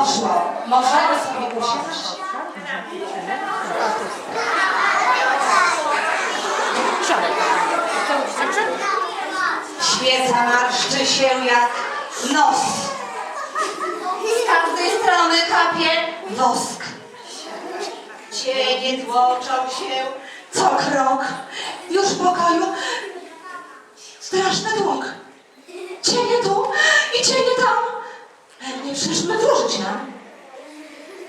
Poszło. Możemy sobie usiąść. Świeca marszczy się jak nos. Z każdej strony kapie wosk. Cienie tłoczą się co krok. Już w pokoju straszny tłok. Cienie tu nam.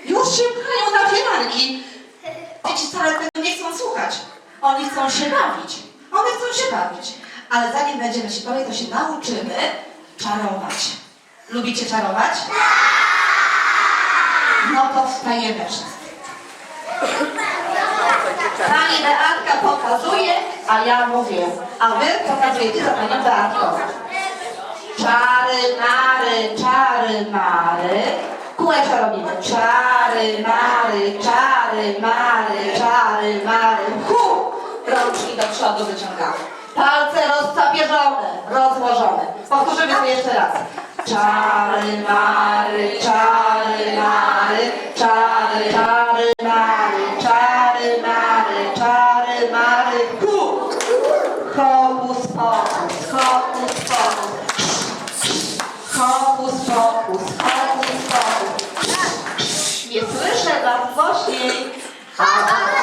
Już się pchają na fieranki. Dzieci wcale tego nie chcą słuchać. Oni chcą się bawić. One chcą się bawić. Ale zanim będziemy się bawić, to się nauczymy czarować. Lubicie czarować? No to wstajemy wszyscy. Pani Beatka pokazuje, a ja mówię. A wy pokazujecie za panią Beatką. Czary, mary, czary, mary. Kółeczko robimy. Czary, mary, czary, mary, czary, mary. Hu! Rączki do przodu wyciągamy. Palce rozcapierzone, rozłożone. Powtórzymy to jeszcze raz. Czary, mary, czary, mary, czary, czary, mary, czary, mary, czary, mary. Hu! 好好好